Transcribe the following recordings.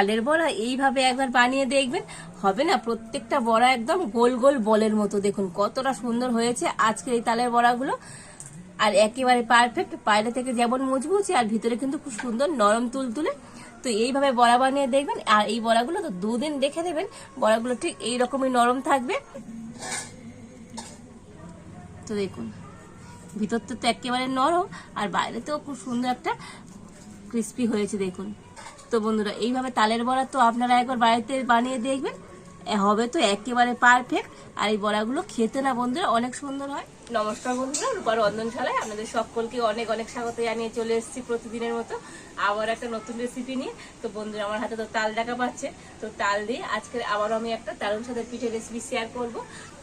তালের বড়া এইভাবে একবার বানিয়ে দেখবেন। হবে না? প্রত্যেকটা বড়া একদম গোল গোল বলের মতো। দেখুন কতটা সুন্দর হয়েছে আজকের এই তালের বড়াগুলো। আর একেবারে পারফেক্ট বাইরে থেকে যেমন মুচমুচে আর ভিতরে কিন্তু খুব সুন্দর নরম তুলতুলে। তো এইভাবে বড়া বানিয়ে দেখবেন। আর এই বড়াগুলো তো দুদিন রেখে দেবেন বড়াগুলো ঠিক এইরকমই নরম থাকবে। তো দেখুন, ভিতরটা তো একেবারে নরম, আর বাইরে তো খুব সুন্দর একটা ক্রিস্পি হয়েছে, দেখুন। তো বন্ধুরা, এইভাবে তালের বড়া তো আপনারা একবার বাড়িতে বানিয়ে দেখবেন। হবে তো একেবারে পারফেক্ট আর এই বড়াগুলো খেতে না বন্ধুরা, অনেক সুন্দর হয়। নমস্কার বন্ধুরা রূপার রন্ধনশালায় আপনাদের সকলকে অনেক অনেক স্বাগত জানিয়ে চলে এসেছি প্রতিদিনের মতো আবার একটা নতুন রেসিপি নিয়ে। তো বন্ধুরা, আমার হাতে তো তাল দেখা পাচ্ছে। তো তাল দিয়ে আজকে আবারও আমি একটা দারুণ সাথে পিঠের রেসিপি শেয়ার করব।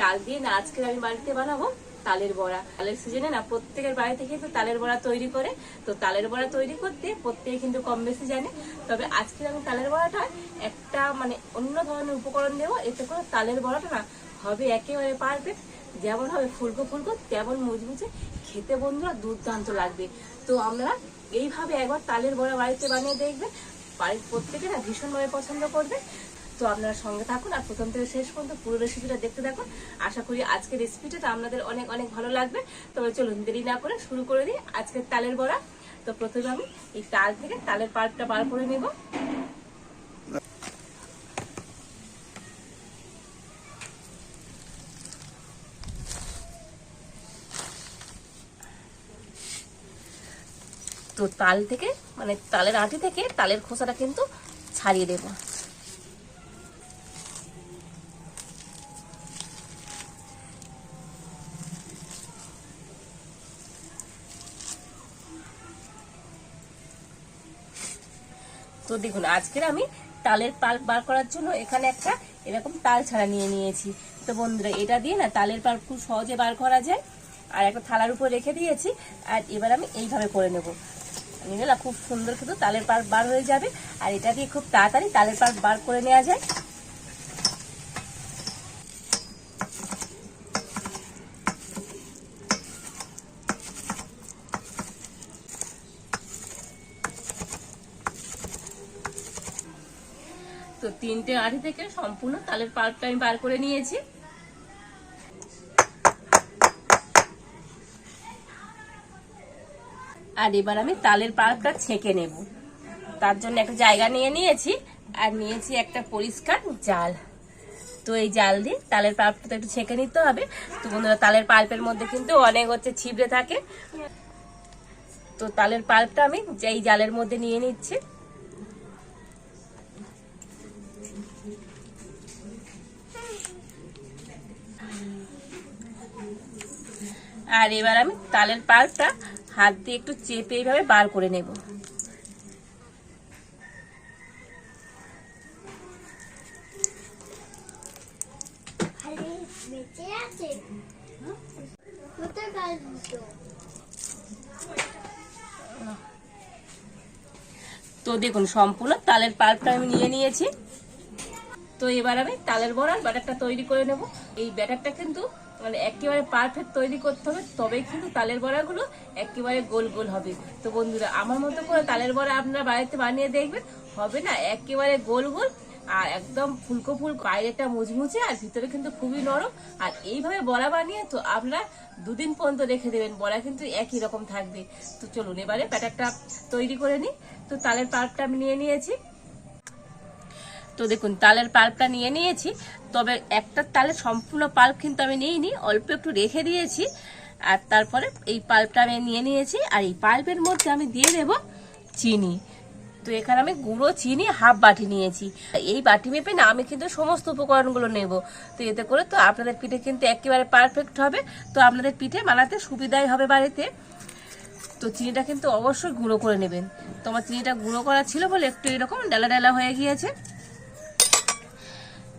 তাল দিয়ে না আজকে আমি বাড়িতে বানাবো তালের বড়া। তালের সিজনে না, প্রত্যেকের বাড়িতে কিন্তু তালের বড়া তৈরি করে। তো তালের বড়া তৈরি করতে প্রত্যেকে কিন্তু কম বেশি জানে। তবে আজকে আমি তালের বড়াটা একটা মানে অন্য ধরনের উপকরণ দেবো, এতে করে তালের বড়াটা না হবে একেবারে পারফেক্ট যেমন হবে ফুলকো ফুলকো, তেমন মুচমুচে খেতে বন্ধুরা দুর্দান্ত লাগবে। তো আমরা এইভাবে একবার তালের বড়া বাড়িতে বানিয়ে দেখবে বাড়ির প্রত্যেকে না ভীষণভাবে পছন্দ করবে তো আপনারা সঙ্গে থাকুন আর প্রথম থেকে শেষ পর্যন্ত পুরো রেসিপিটা দেখতে থাকুন। আশা করি আজকের রেসিপিটা তো আপনাদের অনেক অনেক ভালো লাগবে। তবে চলুন দেরি না করে শুরু করে দিই আজকের তালের বড়া। তো প্রথমে আমি এই তাল থেকে তালের পাল্পটা বার করে নেব। তো তাল থেকে মানে তালের আঁটি থেকে তালের খোসাটা কিন্তু ছাড়িয়ে দেবো। তো দেখুন, আজকের আমি তালের পাল্প বার করার জন্য এখানে একটা এরকম তাল ছাড়া নিয়ে নিয়েছি। তো বন্ধুরা, এটা দিয়ে না তালের পাল্প খুব সহজে বার করা যায়। আর একটা থালার উপর রেখে দিয়েছি। আর এবার আমি এইভাবে করে নেব। নিয়ে খুব সুন্দর কিন্তু তালের পাল্প বার হয়ে যাবে। আর এটা দিয়ে খুব তাড়াতাড়ি তালের পাল্প বার করে নেওয়া যায়। তিনটে আড়ি থেকে সম্পূর্ণ তালের পাল্পটা আমি বার করে নিয়েছি। আর এবার আমি তালের পাল্পটা ছেঁকে নেব। তার জন্য একটা জায়গা নিয়ে নিয়েছি আর নিয়েছি একটা পরিষ্কার জাল। তো এই জাল দিয়ে তালের পাল্পটা তো একটু ছেঁকে নিতে হবে। তো বন্ধুরা, তালের পাল্পের মধ্যে কিন্তু অনেক হচ্ছে ছিবড়ে থাকে। তো তালের পাল্পটা আমি এই জালের মধ্যে নিয়ে নিচ্ছি আর এবার আমি তালের পাল্পটা হাত দিয়ে একটু চেপে এইভাবে বার করে নেব। তো দেখুন সম্পূর্ণ তালের পাল্পটা আমি নিয়ে নিয়েছি। তো এবার আমি তালের বড়ার ব্যাটারটা তৈরি করে নেব। এই ব্যাটারটা কিন্তু মানে একেবারে পারফেক্ট তৈরি করতে হবে, তবেই কিন্তু তালের বড়াগুলো একেবারে গোল গোল হবে। তো বন্ধুরা, আমার মতো করে তালের বড়া আপনারা বাড়িতে বানিয়ে দেখবেন, হবে না? একেবারে গোল গোল আর একদম ফুলকো ফুলকো বাইরেটা মুচমুচে আর ভিতরে কিন্তু খুবই নরম। আর এইভাবে বড়া বানিয়ে তো আপনারা দুদিন পর্যন্ত রেখে দেবেন, বড়া কিন্তু একই রকম থাকবে। তো চলুন এবারে ব্যাটারটা তৈরি করে নিই। তো তালের পাল্পটা আমি নিয়ে নিয়েছি। তো দেখুন, তালের পাল্পটা নিয়ে নিয়েছি। তবে একটা তালের সম্পূর্ণ পাল্প কিন্তু আমি নিইনি, অল্প একটু রেখে দিয়েছি। আর তারপরে এই পাল্পটা আমি নিয়ে নিয়েছি, আর এই পাল্পের মধ্যে আমি দিয়ে দেব চিনি। তো এখানে আমি গুঁড়ো চিনি, হাফ বাটি নিয়েছি। এই বাটি মেপে না আমি কিন্তু সমস্ত উপকরণগুলো নেব। তো এতে করে তো আপনাদের পিঠে কিন্তু একেবারে পারফেক্ট হবে। তো আপনাদের পিঠে বানাতে সুবিধাই হবে বাড়িতে। তো চিনিটা কিন্তু অবশ্যই গুঁড়ো করে নেবেন। তোমার চিনিটা গুঁড়ো করা ছিল বলে একটু এরকম ডালা ডালা হয়ে গিয়েছে।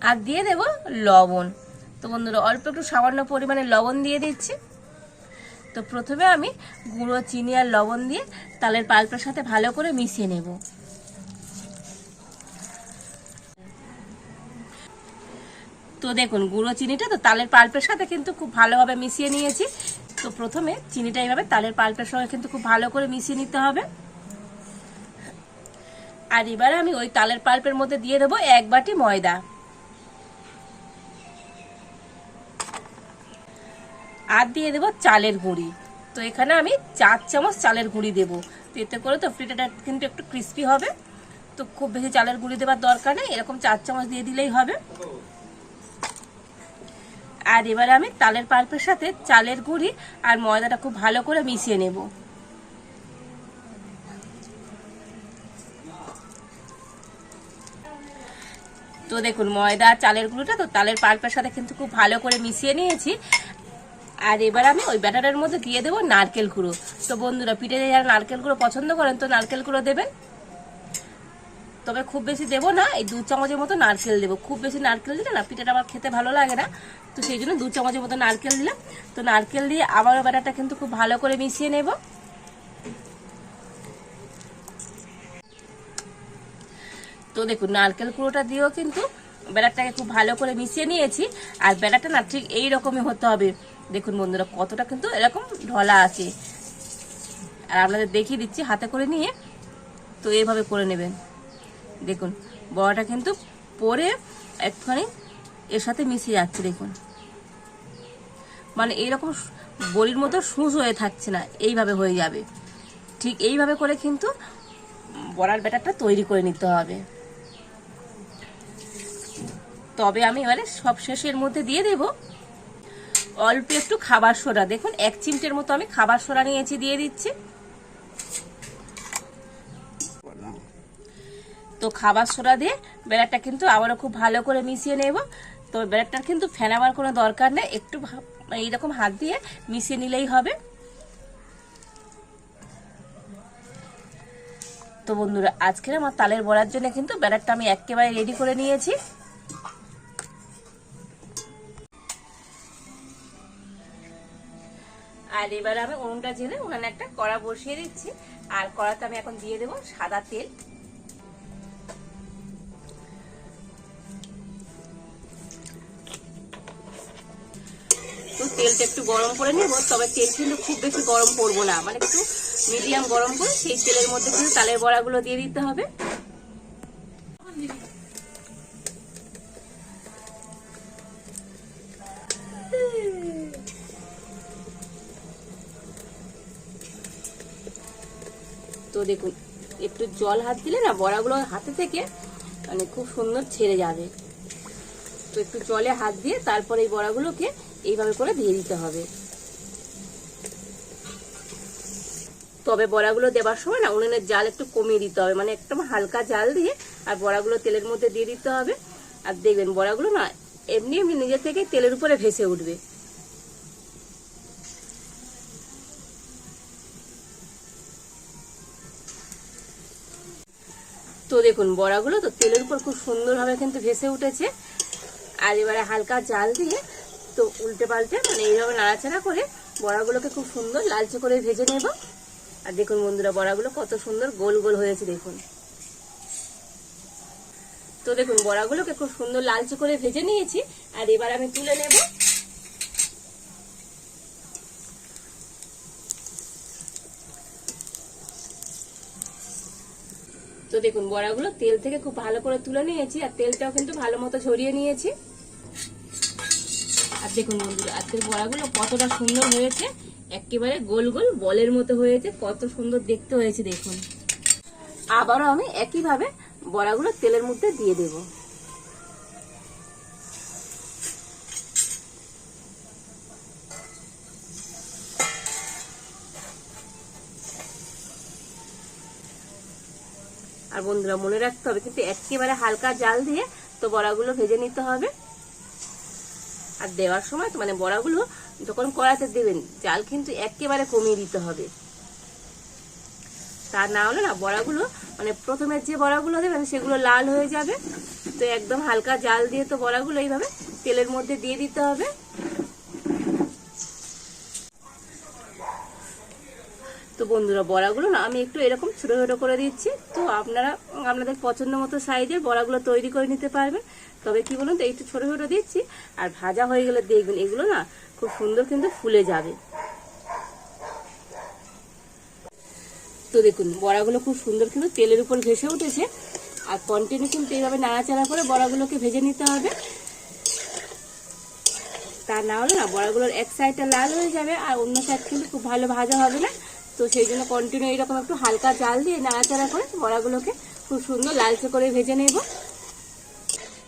আর দিয়ে দেব লবণ। তো বন্ধুরা, অল্প একটু সামান্য পরিমাণে লবণ দিয়ে দিচ্ছি। তো প্রথমে আমি গুঁড়ো, চিনি আর লবণ দিয়ে তালের পাল্পের সাথে ভালো করে মিশিয়ে নেব। তো দেখুন, গুঁড়ো, চিনিটা তো তালের পাল্পের সাথে কিন্তু খুব ভালোভাবে মিশিয়ে নিয়েছি। তো প্রথমে চিনিটা এইভাবে তালের পাল্পের সঙ্গে কিন্তু খুব ভালো করে মিশিয়ে নিতে হবে। আর এবারে আমি ওই তালের পাল্পের মধ্যে দিয়ে দেবো এক বাটি ময়দা। আর দিয়ে দেবো চালের গুঁড়ি। তো এখানে আমি চার চামচ চালের গুঁড়ি দেবো। তো এতে করে তো ফ্রিটাটা কিন্তু একটু ক্রিস্পি হবে। তো খুব বেশি চালের গুঁড়ি দেওয়ার দরকার নেই, এরকম চার চামচ দিয়ে দিলেই হবে। আর এবার আমি তালের পাল্পের সাথে চালের গুঁড়ি আর ময়দাটা খুব ভালো করে মিশিয়ে নেব। তো দেখুন, ময়দা চালের গুঁড়োটা তো তালের পাল্পের সাথে কিন্তু খুব ভালো করে মিশিয়ে নিয়েছি। আর এবার আমি ওই ব্যাটারের মধ্যে দিয়ে দেবো নারকেল গুঁড়ো। তো বন্ধুরা, পিঠে যারা নারকেল গুঁড়ো পছন্দ করেন, তো নারকেল গুঁড়ো দেবেন। তবে খুব বেশি দেবো না, এই দু চামচের মতো নারকেল দেবো। খুব বেশি নারকেল দিলে না পিঠাটা আমার খেতে ভালো লাগে না। তো সেই জন্য দু চামচের মতো নারকেল দিলাম। তো নারকেল দিয়ে আবারও ব্যাটারটা কিন্তু খুব ভালো করে মিশিয়ে নেব। তো দেখুন, নারকেল কুড়োটা দিয়েও কিন্তু ব্যাটারটাকে খুব ভালো করে মিশিয়ে নিয়েছি। আর ব্যাটারটা না ঠিক এই রকমই হতে হবে। দেখুন বন্ধুরা, কতটা কিন্তু এরকম ঢলা আছে। আর আপনাদের দেখিয়ে দিচ্ছি, হাতে করে নিয়ে তো এইভাবে করে নেবেন। দেখুন, বড়াটা কিন্তু পরে একটুখানি এর সাথে মিশে যাচ্ছে, দেখুন। মানে এইরকম বড়ির মতো সুস হয়ে থাকছে না, এইভাবে হয়ে যাবে। ঠিক এইভাবে করে কিন্তু বড়ার ব্যাটারটা তৈরি করে নিতে হবে। তবে আমি এবারে সব শেষের মধ্যে দিয়ে দেব। অল্প একটু খাবার সোডা। দেখুন, এক চিমটের মতো আমি খাবার সোডা নিয়েছি, দিয়ে দিচ্ছি। তো খাবার সোডা দিয়ে বেড়াটা কিন্তু আবারও খুব ভালো করে মিশিয়ে নেব। তো বেড়াটার কিন্তু ফেনাবার কোনো দরকার নেই, একটু এইরকম হাত দিয়ে মিশিয়ে নিলেই হবে। তো বন্ধুরা, আজকের আমার তালের বড়ার জন্য কিন্তু ব্যাটারটা আমি একেবারে রেডি করে নিয়েছি। আর এবার আমি উনুনটা জেলে ওখানে একটা কড়া বসিয়ে দিচ্ছি। আর কড়াতে আমি এখন দিয়ে দেবো সাদা তেল। তো তেলটা একটু গরম করে নেব, তবে তেল কিন্তু খুব বেশি গরম করব না। মানে একটু মিডিয়াম গরম করে সেই তেলের মধ্যে কিন্তু তালের বড়াগুলো দিয়ে দিতে হবে। তো দেখুন, একটু জল হাত দিলে না বড়াগুলো হাতে থেকে মানে খুব সুন্দর ছেড়ে যাবে। তো একটু জলে হাত দিয়ে তারপরে এই বড়াগুলোকে এইভাবে করে দিয়ে দিতে হবে। তবে বড়াগুলো দেওয়ার সময় না উনুনের জাল একটু কমিয়ে দিতে হবে মানে একদম হালকা জাল দিয়ে আর বড়াগুলো তেলের মধ্যে দিয়ে দিতে হবে। আর দেখবেন বড়াগুলো না এমনি এমনি নিজে থেকে তেলের উপরে ভেসে উঠবে। তো দেখুন, বড়াগুলো তো তেলের উপর খুব সুন্দরভাবে কিন্তু ভেসে উঠেছে। আর এবারে হালকা জাল দিয়ে তো উল্টে পাল্টে মানে এইভাবে নাড়াচাড়া করে বড়াগুলোকে খুব সুন্দর লালচে করে ভেজে নেব। আর দেখুন বন্ধুরা, বড়াগুলো কত সুন্দর গোল গোল হয়েছে দেখুন। তো দেখুন, বড়াগুলোকে খুব সুন্দর লালচে করে ভেজে নিয়েছি। আর এবার আমি তুলে নেব তো দেখুন, বড়াগুলো তেল থেকে খুব ভালো করে তুলে নিয়েছি, আর তেলটাও কিন্তু ভালো মতো ছড়িয়ে নিয়েছি। আর দেখুন বন্ধুরা, আজকের বড়াগুলো কতটা সুন্দর হয়েছে, একেবারে গোল গোল বলের মতো হয়েছে, কত সুন্দর দেখতে হয়েছে দেখুন। আবারও আমি একইভাবে বড়াগুলো তেলের মধ্যে দিয়ে দেব। আর বন্ধুরা মনে রাখতে হবে, কিন্তু একেবারে হালকা জাল দিয়ে তো বড়াগুলো ভেজে নিতে হবে। আর দেওয়ার সময় তো মানে বড়াগুলো যখন কড়াতে দেবেন, জাল কিন্তু একেবারে কমিয়ে দিতে হবে। তা না হলে না বড়াগুলো মানে প্রথমে যে বড়াগুলো দেবেন সেগুলো লাল হয়ে যাবে। তো একদম হালকা জাল দিয়ে তো বড়াগুলো এইভাবে তেলের মধ্যে দিয়ে দিতে হবে। বন্ধুরা বড়াগুলো না, আমি একটু এরকম ছোটো ছোটো করে দিচ্ছি। তো আপনারা, আপনাদের পছন্দ মতো সাইজের বড়াগুলো তৈরি করে নিতে পারবেন। তবে কি বলুন তো, একটু ছোটো ছোটো দিচ্ছি। আর ভাজা হয়ে গেলে দেখবেন এগুলো না খুব সুন্দর কিন্তু ফুলে যাবে। তো দেখুন, বড়াগুলো খুব সুন্দর কিন্তু তেলের উপর ভেসে উঠেছে। আর কন্টিনিউ কিন্তু এইভাবে নাড়াচাড়া করে বড়াগুলোকে ভেজে নিতে হবে। তা না হলে না, বড়াগুলোর এক সাইডটা লাল হয়ে যাবে আর অন্য সাইড কিন্তু খুব ভালো ভাজা হবে না। তো সেই জন্য কন্টিনিউ এইরকম একটু হালকা জাল দিয়ে নাড়াচাড়া করে বড়াগুলোকে খুব সুন্দর লালচে করে ভেজে নেব।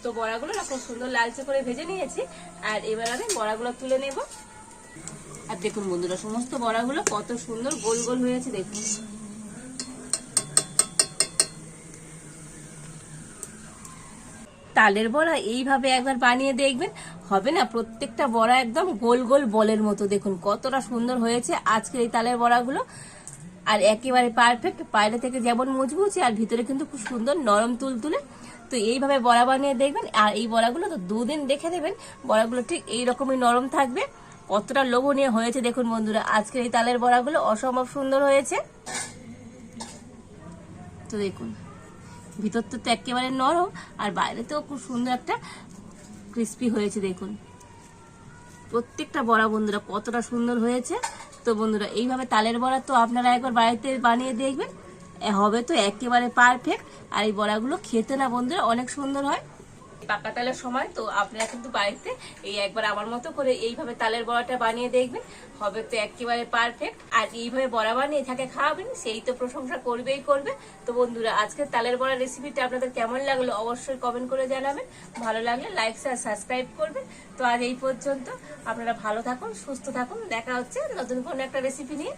তো বড়াগুলো খুব সুন্দর লালচে করে ভেজে নিয়েছি, আর এবার আমি বড়াগুলো তুলে নেব। আর দেখুন বন্ধুরা, সমস্ত বড়াগুলো কত সুন্দর গোল গোল হয়েছে, দেখুন। তালের বড়া এইভাবে একবার বানিয়ে দেখবেন। হবে না? প্রত্যেকটা বড়া একদম গোল গোল বলের মতো। দেখুন, কতটা সুন্দর হয়েছে আজকের এই তালের বড়াগুলো। আর একেবারে পারফেক্ট বাইরে থেকে যেমন মুচমুচে আর ভিতরে কিন্তু খুব সুন্দর নরম তুলতুলে। তো এইভাবে বড়া বানিয়ে দেখবেন। আর এই বড়াগুলো তো দুদিন দেখে দেবেন বড়াগুলো ঠিক এই রকমই নরম থাকবে। কতটা লোভনীয় হয়েছে দেখুন বন্ধুরা, আজকের এই তালের বড়াগুলো অসম্ভব সুন্দর হয়েছে। তো দেখুন। ভিতরটা তো একেবারে নরম, আর বাইরে তো খুব সুন্দর একটা ক্রিস্পি হয়েছে, দেখুন। প্রত্যেকটা বড়া বন্ধুরা কতটা সুন্দর হয়েছে। তো বন্ধুরা, এইভাবে তালের বড়া তো আপনারা একবার বাড়িতে বানিয়ে দেখবেন। হবে তো একেবারে পারফেক্ট আর এই বড়াগুলো খেতে না বন্ধুরা অনেক সুন্দর হয়। পাকা তালের সময়, তো আপনারা কিন্তু বাড়িতে এই একবার আমার মতো করে এইভাবে তালের বড়াটা বানিয়ে দেখবেন। হবে তো একেবারে পারফেক্ট আর এইভাবে বড়া বানিয়ে থাকে খাওয়াবেন, সেই তো প্রশংসা করবেই করবে। তো বন্ধুরা আজকে তালের বড়া রেসিপিটা আপনাদের কেমন লাগল অবশ্যই কমেন্ট করে জানাবেন। ভালো লাগলে লাইক শেয়ার সাবস্ক্রাইব করবেন। তো আজ এই পর্যন্ত আপনারা ভালো থাকুন, সুস্থ থাকুন। দেখা হচ্ছে নতুন কোনো একটা রেসিপি নিয়ে।